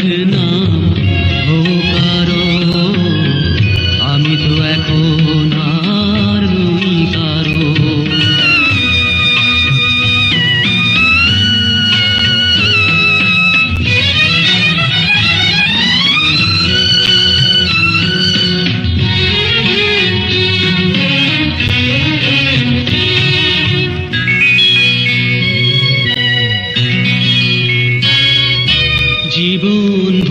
अपना জীবন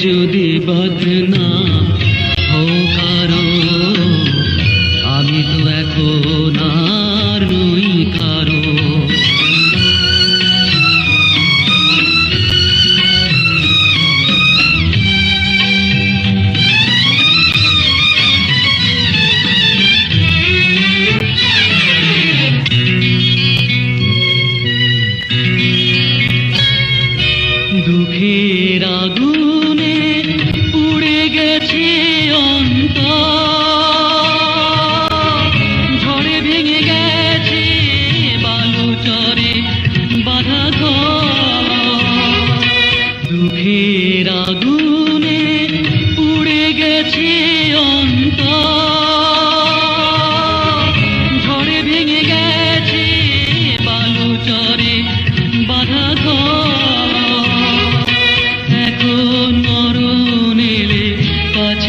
যদি বদনা হো কারও আমি তো এখন আর নই কারও। thank you ঝড়ে ভেঙে গেছে বালু দুঃখের আগুনে পুড়ে গেছে অন্তর।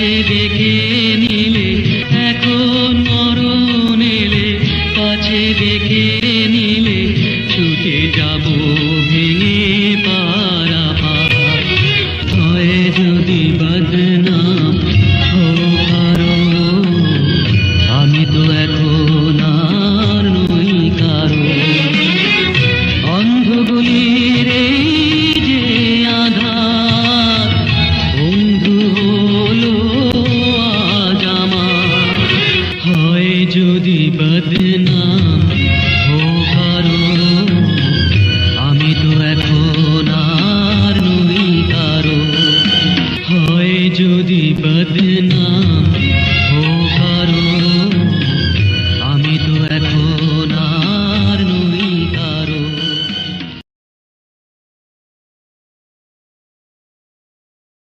কাছে দেখে নিলে এখন মরণ এলে কাছে দেখে যদি ব